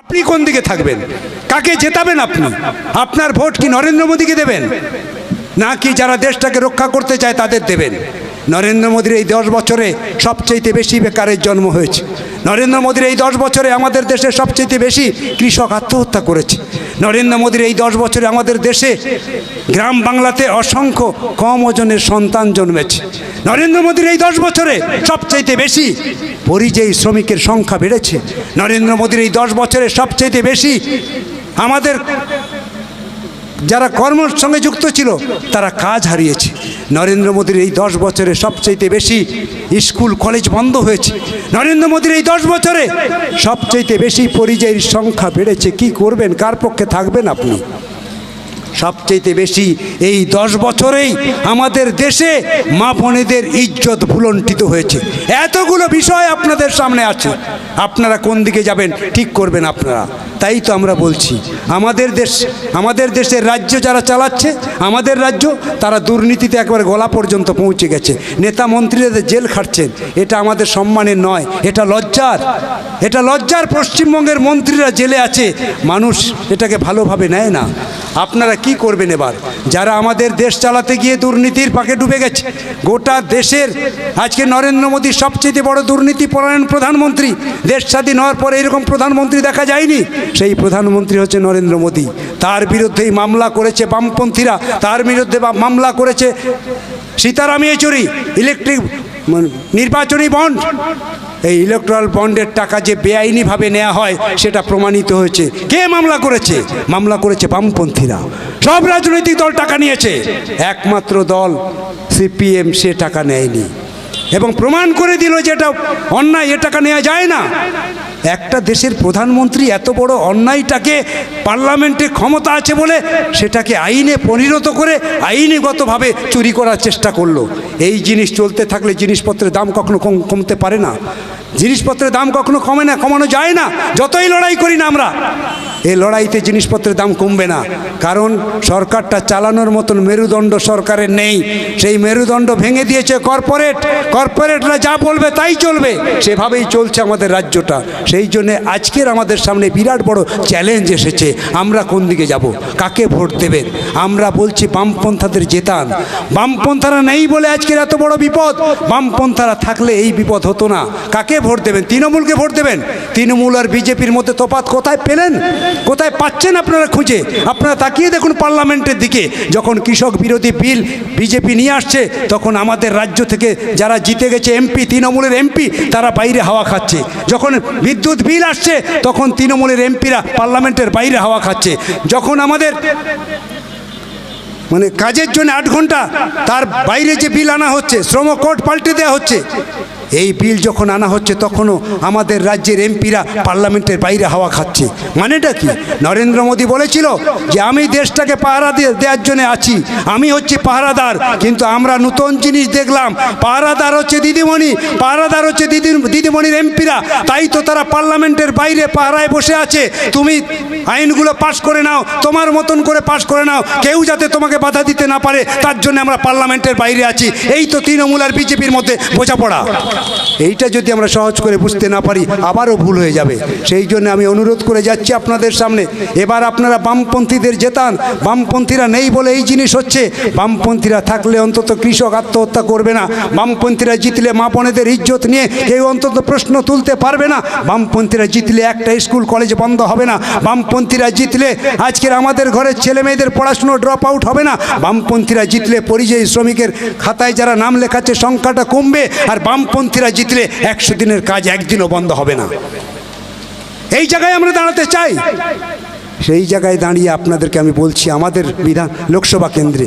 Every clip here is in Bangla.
আপনি কোন দিকে থাকবেন? কাকে জেতাবেন আপনি? আপনার ভোট কি নরেন্দ্র মোদীকে দেবেন? নাকি যারা দেশটাকে রক্ষা করতে চায় তাদের দেবেন? নরেন্দ্র মোদীর এই দশ বছরে সবচেয়ে বেশি বেকারের জন্ম হয়েছে। নরেন্দ্র মোদীর এই দশ বছরে আমাদের দেশে সবচেয়ে বেশি কৃষক আত্মহত্যা করেছে। নরেন্দ্র মোদীর এই দশ বছরে আমাদের দেশে গ্রাম বাংলাতে অসংখ্য কম ওজনের সন্তান জন্মেছে। নরেন্দ্র মোদীর এই দশ বছরে সবচাইতে বেশি পরিযায়ী শ্রমিকের সংখ্যা বেড়েছে। নরেন্দ্র মোদীর এই দশ বছরে সবচাইতে বেশি আমাদের যারা কর্মের সঙ্গে যুক্ত ছিল, তারা কাজ হারিয়েছে। নরেন্দ্র মোদীর এই দশ বছরে সবচাইতে বেশি স্কুল, কলেজ বন্ধ হয়েছে। নরেন্দ্র মোদীর এই দশ বছরে সবচাইতে বেশি পরিযায়ীর সংখ্যা বেড়েছে। কি করবেন? কার পক্ষে থাকবেন আপনি? সবচেয়ে বেশি এই দশ বছরেই আমাদের দেশে মা বোনেদের ইজ্জত ভুলণ্ঠিত হয়েছে। এতগুলো বিষয় আপনাদের সামনে আছে। আপনারা কোন দিকে যাবেন, ঠিক করবেন আপনারা। তাই তো আমরা বলছি, আমাদের দেশ, আমাদের দেশের রাজ্য যারা চালাচ্ছে, আমাদের রাজ্য, তারা দুর্নীতিতে একবার গলা পর্যন্ত পৌঁছে গেছে। নেতা মন্ত্রীদের জেল খাটছেন, এটা আমাদের সম্মানের নয়, এটা লজ্জার। এটা লজ্জার পশ্চিমবঙ্গের মন্ত্রীরা জেলে আছে, মানুষ এটাকে ভালোভাবে নেয় না। আপনারা কি করবেন এবার? যারা আমাদের দেশ চালাতে গিয়ে দুর্নীতির পাকে ডুবে গেছে, গোটা দেশের আজকে নরেন্দ্র মোদী সবচেয়ে বড় দুর্নীতি পরায়ণ প্রধানমন্ত্রী, দেশ স্বাধীন হওয়ার পরে এরকম প্রধানমন্ত্রী দেখা যায়নি? সেই প্রধানমন্ত্রী হচ্ছে নরেন্দ্র মোদী। তার বিরুদ্ধেই মামলা করেছে বামপন্থীরা, তার বিরুদ্ধে মামলা করেছে সীতারাম ইয়েচুরি, ইলেকট্রিক নির্বাচনী বন্ড। এই ইলেকট্রাল বন্ডের টাকা যে বেআইনিভাবে নেওয়া হয়, সেটা প্রমাণিত হয়েছে। কে মামলা করেছে? মামলা করেছে বামপন্থীরা। সব রাজনৈতিক দল টাকা নিয়েছে। একমাত্র দল, সিপিএম, সে টাকা নেয়নি। এবং প্রমাণ করে দিল যে এটা অন্যায়, এ টাকা নেওয়া যায় না। একটা দেশের প্রধানমন্ত্রী এত বড় অন্যায়টাকে পার্লামেন্টে ক্ষমতা আছে বলে সেটাকে আইনে পরিণত করে আইনগতভাবে চুরি করার চেষ্টা করল। এই জিনিস চলতে থাকলে জিনিসপত্রের দাম কখনো কম- কমতে পারে না। জিনিসপত্রের দাম কখনো কমে না, কমানো যায় না। যতই লড়াই করি না আমরা। এই লড়াইতে জিনিসপত্রের দাম কমবে না। কারণ সরকারটা চালানোর মতন মেরুদণ্ড সরকারের নেই। সেই মেরুদণ্ড ভেঙে দিয়েছে কর্পোরেট কর্পোরেটরা যা বলবে তাই চলবে। সেভাবেই চলছে আমাদের রাজ্যটা। সেই জন্যে আজকের আমাদের সামনে বিরাট বড় চ্যালেঞ্জ এসেছে। আমরা কোন দিকে যাব? কাকে ভোট দেবেন? আমরা বলছি বামপন্থাদের জেতান। বামপন্থারা নেই বলে আজকের এত বড় বিপদ। বামপন্থারা থাকলে এই বিপদ হতো না। কাকে ভোট দেবেন? তৃণমূলকে ভোট দেবেন? তৃণমূল আর বিজেপির মধ্যে তফাৎ কোথায় পেলেন? কোথায় পাচ্ছেন আপনারা খুঁজে? আপনারা তাকিয়ে দেখুন পার্লামেন্টের দিকে। যখন কৃষক বিরোধী বিল বিজেপি নিয়ে আসছে, তখন আমাদের রাজ্য থেকে যারা জিতে গেছে এমপি, তৃণমূলের এমপি, তারা বাইরে হাওয়া খাচ্ছে। যখন বিদ্যুৎ বিল আসছে, তখন তৃণমূলের এমপিরা পার্লামেন্টের বাইরে হাওয়া খাচ্ছে। যখন আমাদের মানে কাজের জন্য আট ঘণ্টা, তার বাইরে যে বিল আনা হচ্ছে, শ্রম কোড পাল্টে দেওয়া হচ্ছে এই বিল যখন আনা হচ্ছে, তখনও আমাদের রাজ্যের এমপিরা পার্লামেন্টের বাইরে হাওয়া খাচ্ছে। মানেটা কি? নরেন্দ্র মোদী বলেছিল যে, আমি দেশটাকে পাহারা দেওয়ার জন্য আছি। আমি হচ্ছে পাহারাদার। কিন্তু আমরা নতুন জিনিস দেখলাম, পাহারাদার হচ্ছে দিদিমণি। পাহারাদার হচ্ছে দিদি, দিদিমণির এমপিরা। তাই তো তারা পার্লামেন্টের বাইরে পাহারায় বসে আছে। তুমি আইনগুলো পাশ করে নাও, তোমার মতন করে পাশ করে নাও। কেউ যাতে তোমাকে বাধা দিতে না পারে, তার জন্য আমরা পার্লামেন্টের বাইরে আছি। এই তো তৃণমূল আর বিজেপির মধ্যে বোঝাপড়া। এইটা যদি আমরা সহজ করে বুঝতে না পারি, আবারও ভুল হয়ে যাবে। সেই জন্য আমি অনুরোধ করে যাচ্ছি আপনাদের সামনে। এবার আপনারা বামপন্থীদের জেতান। বামপন্থীরা নেই বলে এই জিনিস হচ্ছে। বামপন্থীরা থাকলে অন্তত কৃষক আত্মহত্যা করবে না। বামপন্থীরা জিতলে মা বোনেদের ইজ্জত নিয়ে কেউ অন্তত প্রশ্ন তুলতে পারবে না। বামপন্থীরা জিতলে একটা স্কুল, কলেজ বন্ধ হবে না। বামপন্থীরা জিতলে আজকের আমাদের ঘরের ছেলে মেয়েদের পড়াশুনো ড্রপ আউট হবে না। বামপন্থীরা জিতলে পরিযায়ী শ্রমিকের খাতায় যারা নাম লেখাচ্ছে, সংখ্যাটা কমবে। আর বামপন্থীরা জিতলে একশো দিনের কাজ একদিনও বন্ধ হবে না। এই জায়গায় আমরা দাঁড়াতে চাই। সেই জায়গায় দাঁড়িয়ে আপনাদেরকে আমি বলছি, আমাদের বিধান, লোকসভা কেন্দ্রে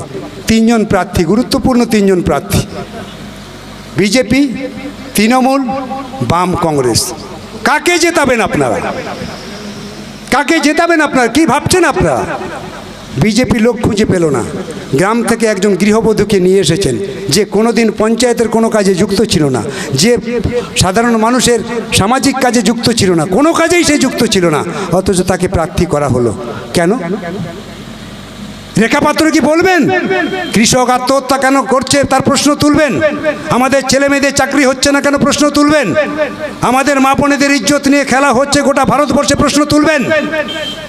তিনজন প্রার্থী, গুরুত্বপূর্ণ তিনজন প্রার্থী। বিজেপি, তৃণমূল, বাম কংগ্রেস। কাকে জেতাবেন আপনারা? কাকে জেতাবেন আপনারা? কি ভাবছেন আপনারা? বিজেপি লোক খুঁজে পেল না। গ্রাম থেকে একজন গৃহবধূকে নিয়ে এসেছেন, যে কোনোদিন পঞ্চায়েতের কোনো কাজে যুক্ত ছিল না, যে সাধারণ মানুষের সামাজিক কাজে যুক্ত ছিল না, কোনো কাজেই সে যুক্ত ছিল না, অথচ তাকে প্রার্থী করা হলো। কেন? রেখাপাত্র কি বলবেন? কৃষক আত্মহত্যা কেন করছে? তার প্রশ্ন তুলবেন। আমাদের ছেলে মেয়েদের চাকরি হচ্ছে না কেন প্রশ্ন তুলবেন? আমাদের মা বোনেদের ইজ্জত নিয়ে খেলা হচ্ছে গোটা ভারতবর্ষে প্রশ্ন তুলবেন।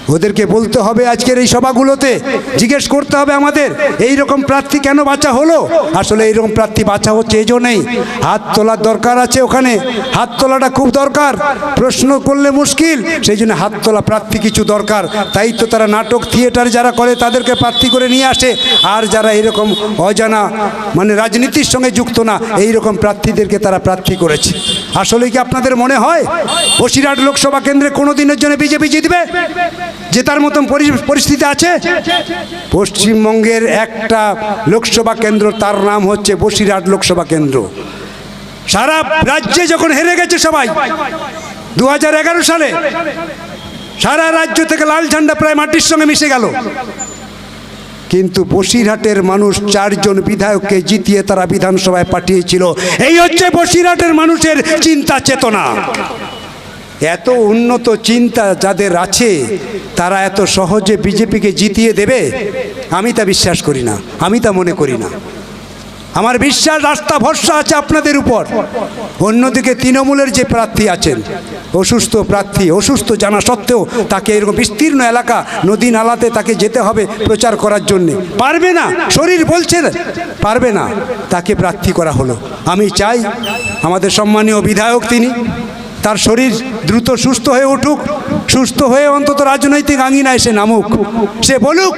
ওদেরকে বলতে হবে আজকের এই সভাগুলোতে, জিজ্ঞেস করতে হবে আমাদের এই রকম প্রার্থী কেন বাঁচা হলো? আসলে এইরকম প্রার্থী বাঁচা হচ্ছে এই জন্যই। হাত তোলার দরকার আছে ওখানে। হাত তোলাটা খুব দরকার। প্রশ্ন করলে মুশকিল। সেই জন্য হাত তোলা প্রার্থী কিছু দরকার। তাই তো তারা নাটক থিয়েটার যারা করে তাদেরকে প্রার্থী করে নিয়ে আসে। আর যারা এরকম অজানা মানে রাজনীতির সঙ্গে যুক্ত না এই রকম প্রার্থীদেরকে তারা প্রার্থী করেছে। আসলে কি আপনাদের মনে হয়? বসিরহাট লোকসভা কেন্দ্রে কোনো দিনের জন্য বিজেপি জিতবে? জেতার মতন পরি- পরিস্থিতি আছে? পশ্চিমবঙ্গের একটা লোকসভা কেন্দ্র, তার নাম হচ্ছে বসিরহাট লোকসভা কেন্দ্র। সারা রাজ্যে যখন হেরে গেছে সবাই দু হাজার এগারো সালে, সারা রাজ্য থেকে লাল ঝান্ডা প্রায় মাটির সঙ্গে মিশে গেল। কিন্তু বসিরহাটের মানুষ চারজন বিধায়ককে জিতিয়ে তারা বিধানসভায় পাঠিয়েছিল। এই হচ্ছে বসিরহাটের মানুষের চিন্তা চেতনা। এত উন্নত চিন্তা যাদের আছে, তারা এত সহজে বিজেপিকে জিতিয়ে দেবে? আমি তা বিশ্বাস করি না। আমি তা মনে করি না। আমার বিশ্বাস রাস্তা ভরসা আছে আপনাদের উপর। অন্যদিকে তৃণমূলের যে প্রার্থী আছেন, অসুস্থ প্রার্থী, অসুস্থ জানা সত্ত্বেও তাকে এরকম বিস্তীর্ণ এলাকা, নদী নালাতে তাকে যেতে হবে প্রচার করার জন্যে। পারবে না, শরীর বলছে পারবে না, তাকে প্রার্থী করা হলো। আমি চাই আমাদের সম্মানীয় বিধায়ক তিনি তার শরীর দ্রুত সুস্থ হয়ে উঠুক, সুস্থ হয়ে অন্তত রাজনৈতিক আঙিনায় সে নামুক। সে বলুক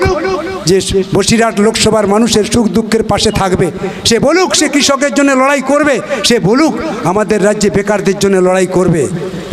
যে বসিরহাট লোকসভার মানুষের সুখ দুঃখের পাশে থাকবে। সে বলুক সে কৃষকের জন্য লড়াই করবে। সে বলুক আমাদের রাজ্যে বেকারদের জন্য লড়াই করবে।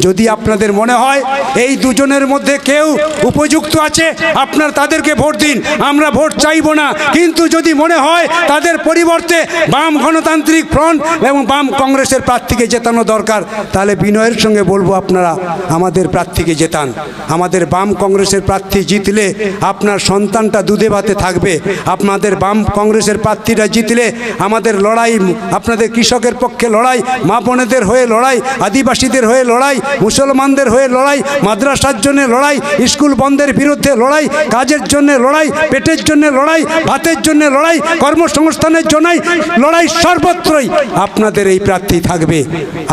যদি আপনাদের মনে হয় এই দুজনের মধ্যে কেউ উপযুক্ত আছে, আপনার তাদেরকে ভোট দিন। আমরা ভোট চাইব না। কিন্তু যদি মনে হয় তাদের পরিবর্তে বাম গণতান্ত্রিক ফ্রন্ট এবং বাম কংগ্রেসের প্রার্থীকে জেতানো দরকার, তাহলে বিনয়ের সঙ্গে বলব, আপনারা আমাদের প্রার্থীকে জেতান। আমাদের বাম কংগ্রেসের প্রার্থী জিতলে আপনার সন্তানটা দুধে ভাতে থাকবে। আপনাদের বাম কংগ্রেসের প্রার্থীরা জিতলে আমাদের লড়াই, আপনাদের কৃষকের পক্ষে লড়াই, মা বোনেদের হয়ে লড়াই, আদিবাসীদের হয়ে লড়াই, মুসলমানদের হয়ে লড়াই, মাদ্রাসার জন্য লড়াই, স্কুল বন্ধের বিরুদ্ধে লড়াই, কাজের জন্য লড়াই, পেটের জন্য লড়াই, ভাতের জন্য লড়াই, কর্মসংস্থানের জন্যই লড়াই সর্বত্রই আপনাদের এই প্রার্থী থাকবে।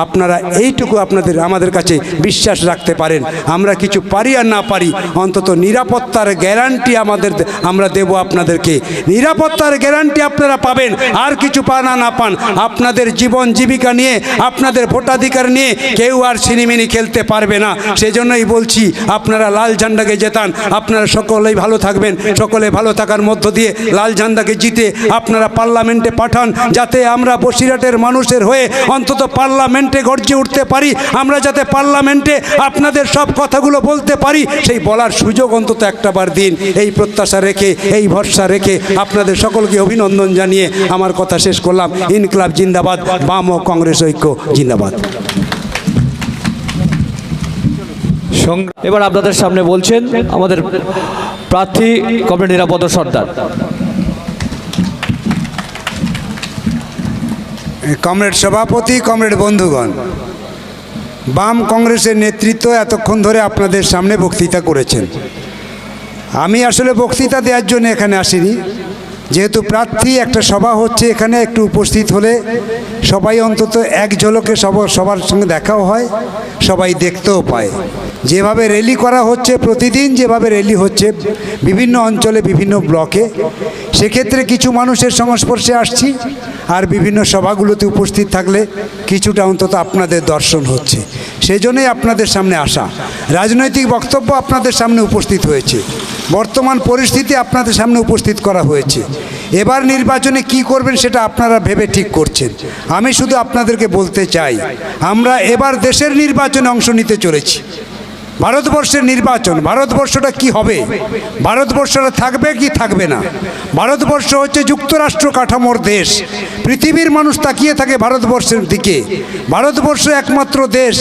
আপনারা এইটুকু আপনাদের আমাদের কাছে বিশ্বাস রাখতে পারেন। আমরা কিছু পারি আর না পারি, অন্তত নিরাপত্তার গ্যারান্টি আমাদের আমরা দেব আপনাদেরকে। নিরাপত্তার গ্যারান্টি আপনারা পাবেন, আর কিছু পান আর না পান, আপনাদের জীবন জীবিকা নিয়ে, আপনাদের ভোটাধিকার নিয়ে কেউ আর সিনিমিনি খেলতে পারবে না। সেজন্যই বলছি, আপনারা লাল ঝান্ডাকে জেতান। আপনারা সকলেই ভালো থাকবেন। সকলে ভালো থাকার মধ্য দিয়ে লাল ঝান্ডাকে জিতে আপনারা পার্লামেন্টে পাঠান, যাতে আমরা বসিরহাটের মানুষের হয়ে অন্তত পার্লামেন্টে গর্জে উঠতে পারি। আমরা যাতে পার্লামেন্টে আপনাদের সব কথাগুলো বলতে পারি সেই বলার সুযোগ অন্তত একটাবার দিন। এই প্রত্যাশা রেখে এই ভরসা রেখে আপনাদের সকলকে অভিনন্দন জানিয়ে আমার কথা শেষ করলাম। ইনকলাব জিন্দাবাদ বাম ও কংগ্রেস ঐক্য জিন্দাবাদ। সংগ্রাম এবার আপনাদের সামনে বলছেন আমাদের প্রার্থী কমরেড নিরাপদ সর্দার। কমরেড সভাপতি কমরেড বন্ধুগণ বাম কংগ্রেসের নেতৃত্ব এতক্ষণ ধরে আপনাদের সামনে বক্তৃতা করেছেন। আমি আসলে বক্তৃতা দেওয়ার জন্য এখানে আসিনি। যেহেতু প্রার্থী, একটা সভা হচ্ছে এখানে, একটু উপস্থিত হলে সবাই অন্তত এক ঝলকে সব, সবার সঙ্গে দেখাও হয়, সবাই দেখতেও পায়। যেভাবে র্যালি করা হচ্ছে প্রতিদিন, যেভাবে র্যালি হচ্ছে বিভিন্ন অঞ্চলে, বিভিন্ন ব্লকে, সেক্ষেত্রে কিছু মানুষের সংস্পর্শে আসছি আর বিভিন্ন সভাগুলোতে উপস্থিত থাকলে কিছুটা অন্তত আপনাদের দর্শন হচ্ছে। সেই জন্যই আপনাদের সামনে আসা। রাজনৈতিক বক্তব্য আপনাদের সামনে উপস্থিত হয়েছে। বর্তমান পরিস্থিতি আপনাদের সামনে উপস্থিত করা হয়েছে। এবার নির্বাচনে কি করবেন সেটা আপনারা ভেবে ঠিক করছেন। আমি শুধু আপনাদেরকে বলতে চাই, আমরা এবার দেশের নির্বাচনে অংশ নিতে চলেছি। ভারতবর্ষের নির্বাচন, ভারতবর্ষটা কি হবে? ভারতবর্ষটা থাকবে কি থাকবে না? ভারতবর্ষ হচ্ছে যুক্তরাষ্ট্র কাঠামোর দেশ। পৃথিবীর মানুষ তাকিয়ে থাকে ভারতবর্ষের দিকে। ভারতবর্ষ একমাত্র দেশ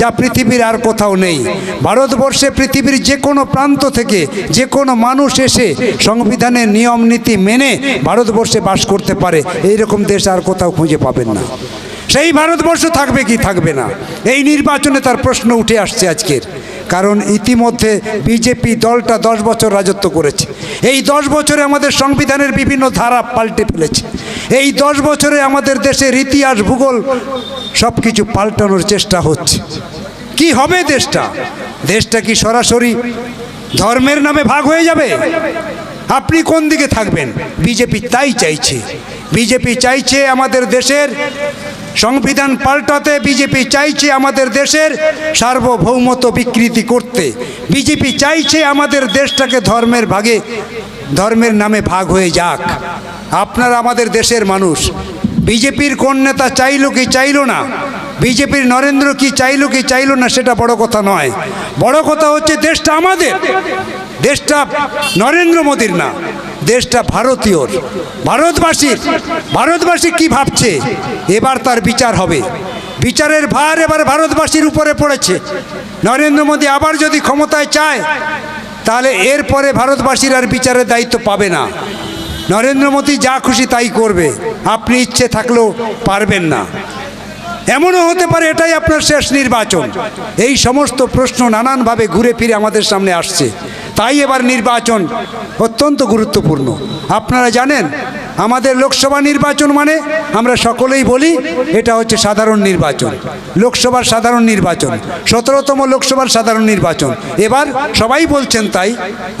যা পৃথিবীর আর কোথাও নেই। ভারতবর্ষে পৃথিবীর যে কোনো প্রান্ত থেকে যে কোনো মানুষ এসে সংবিধানের নিয়ম, নীতি মেনে ভারতবর্ষে বাস করতে পারে। এই রকম দেশ আর কোথাও খুঁজে পাবেন না। সেই ভারতবর্ষ থাকবে কি থাকবে না? এই নির্বাচনে তার প্রশ্ন উঠে আসছে আজকের। কারণ ইতিমধ্যে বিজেপি দলটা দশ বছর রাজত্ব করেছে। এই দশ বছরে আমাদের সংবিধানের বিভিন্ন ধারা পাল্টে ফেলেছে। এই দশ বছরে আমাদের দেশের ইতিহাস, ভূগোল সব কিছু পাল্টানোর চেষ্টা হচ্ছে। কি হবে দেশটা? দেশটা কি সরাসরি ধর্মের নামে ভাগ হয়ে যাবে? আপনি কোন দিকে থাকবেন? বিজেপি তাই চাইছে। বিজেপি চাইছে আমাদের দেশের সংবিধান পাল্টাতে বিজেপি চাইছে আমাদের দেশের সার্বভৌমত্ব বিকৃতি করতে। বিজেপি চাইছে আমাদের দেশটাকে ধর্মের ভাগে, ধর্মের নামে ভাগ হয়ে যাক। আপনারা আমাদের দেশের মানুষ। বিজেপির কোন নেতা চাইল কি চাইলো না? বিজেপির নরেন্দ্র কি চাইল কি চাইলো না সেটা বড় কথা নয়। বড় কথা হচ্ছে দেশটা আমাদের। দেশটা নরেন্দ্র মোদীর না। দেশটা ভারতীয়র ভারতবাসীর ভারতবাসী কি ভাবছে? এবার তার বিচার হবে। বিচারের ভার এবার ভারতবাসীর উপরে পড়েছে। নরেন্দ্র মোদী আবার যদি ক্ষমতায় চায়, তাহলে এরপরে ভারতবাসীর আর বিচারের দায়িত্ব পাবে না। নরেন্দ্র মোদী যা খুশি তাই করবে। আপনি ইচ্ছে থাকলেও পারবেন না। এমনও হতে পারে এটাই আপনার শেষ নির্বাচন। এই সমস্ত প্রশ্ন নানানভাবে ঘুরে ফিরে আমাদের সামনে আসছে। তাই এবার নির্বাচন অত্যন্ত গুরুত্বপূর্ণ। আপনারা জানেন, আমাদের লোকসভা নির্বাচন মানে আমরা সকলেই বলি এটা হচ্ছে সাধারণ নির্বাচন, লোকসভার সাধারণ নির্বাচন, সতেরোতম লোকসভার সাধারণ নির্বাচন। এবার সবাই বলছেন তাই,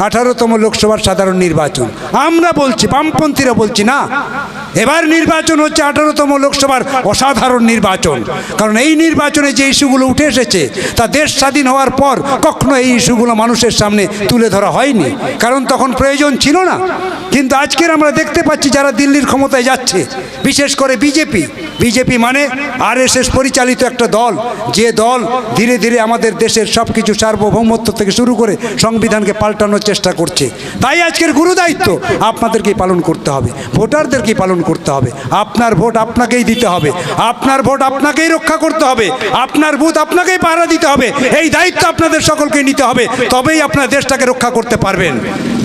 আঠারোতম লোকসভার সাধারণ নির্বাচন। আমরা বলছি, বামপন্থীরা বলছি না। এবার নির্বাচন হচ্ছে আঠারোতম লোকসভার অসাধারণ নির্বাচন। কারণ এই নির্বাচনে যে ইস্যুগুলো উঠে এসেছে, তা দেশ স্বাধীন হওয়ার পর কখনো এই ইস্যুগুলো মানুষের সামনে তুলে ধরা হয়নি। কারণ তখন প্রয়োজন ছিল না। কিন্তু আজকের আমরা দেখতে পাচ্ছি যারা দিল্লির ক্ষমতায় যাচ্ছে, বিশেষ করে বিজেপি। বিজেপি মানে আরএসএস পরিচালিত একটা দল। যে দল ধীরে ধীরে আমাদের দেশের সব কিছু সার্বভৌমত্ব থেকে শুরু করে সংবিধানকে পাল্টানোর চেষ্টা করছে। তাই আজকের গুরু দায়িত্ব আপনাদেরকেই পালন করতে হবে। ভোটারদেরকেই পালন করতে হবে। আপনার ভোট আপনাকেই দিতে হবে। আপনার ভোট আপনাকেই রক্ষা করতে হবে। আপনার বুথ আপনাকেই পাহারা দিতে হবে। এই দায়িত্ব আপনাদের সকলকে নিতে হবে। তবেই আপনার দেশটাকে রক্ষা করতে পারবেন।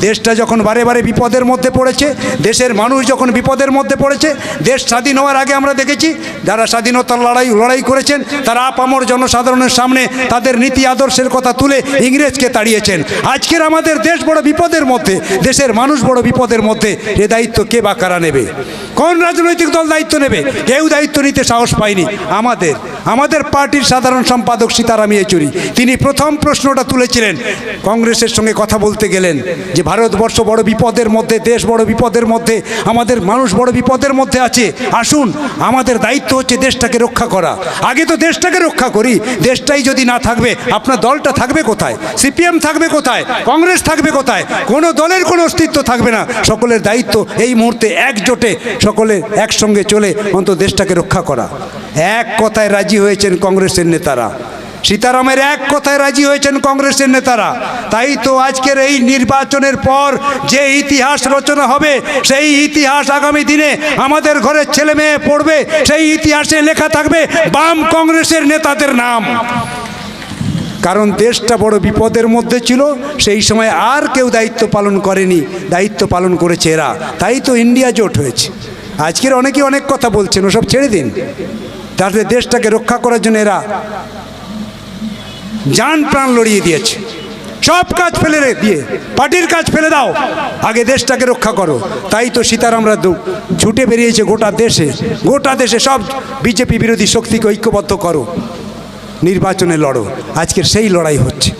দেশটা যখন বারে বারে বিপদের মধ্যে পড়েছে, দেশের মানুষ যখন বিপদের মধ্যে পড়েছে, দেশ স্বাধীন হওয়ার আগে আমরা দেখেছি, যারা স্বাধীনতার লড়াই লড়াই করেছেন, তারা আপ আপামর জনসাধারণের সামনে তাদের নীতি আদর্শের কথা তুলে ইংরেজকে তাড়িয়েছেন। আজকের আমাদের দেশ বড় বিপদের মধ্যে, দেশের মানুষ বড় বিপদের মধ্যে, এ দায়িত্ব কে বা কারা নেবে? কোন রাজনৈতিক দল দায়িত্ব নেবে? কেউ দায়িত্ব নিতে সাহস পায়নি। আমাদের আমাদের পার্টির সাধারণ সম্পাদক সীতারাম ইয়েচুরি, তিনি প্রথম প্রশ্নটা তুলেছিলেন। কংগ্রেসের সঙ্গে কথা বলতে গেলেন যে ভারতবর্ষ বড় বিপদের মধ্যে, দেশ বড় বিপদের মধ্যে, আমাদের মানুষ বড় বিপদের মধ্যে আছে। আসুন, আমাদের দায়িত্ব হচ্ছে দেশটাকে রক্ষা করা। আগে তো দেশটাকে রক্ষা করি, দেশটাই যদি না থাকবে, আপনার দলটা থাকবে কোথায়? সিপিএম থাকবে কোথায়? কংগ্রেস থাকবে কোথায়? কোনো দলের কোনো অস্তিত্ব থাকবে না। সকলের দায়িত্ব এই মুহূর্তে একজোটে সকলে একসঙ্গে চলে অন্তত দেশটাকে রক্ষা করা। এক কথায় রাজি হয়েছেন কংগ্রেসের নেতারা। সীতারামের এক কথায় রাজি হয়েছেন কংগ্রেসের নেতারা। তাই তো আজকের এই নির্বাচনের পর যে ইতিহাস রচনা হবে, সেই ইতিহাস আগামী দিনে আমাদের ঘরের ছেলে মেয়ে পড়বে, সেই ইতিহাসে লেখা থাকবে বাম কংগ্রেসের নেতাদের নাম। কারণ দেশটা বড় বিপদের মধ্যে ছিল, সেই সময় আর কেউ দায়িত্ব পালন করেনি, দায়িত্ব পালন করেছে এরা। তাই তো ইন্ডিয়া জোট হয়েছে। আজকের অনেকে অনেক কথা বলছেন, ওসব ছেড়ে দিন। তাদের দেশটাকে রক্ষা করার জন্য এরা জান প্রাণ লড়িয়ে দিয়েছে। সব কাজ ফেলে দিয়ে পার্টির কাজ ফেলে দাও। আগে দেশটাকে রক্ষা করো। তাই তো সীতারামরা ছুটে বেরিয়েছে গোটা দেশে। গোটা দেশে সব বিজেপি বিরোধী শক্তিকে ঐক্যবদ্ধ করো। নির্বাচনে লড়ো। আজকের সেই লড়াই হচ্ছে।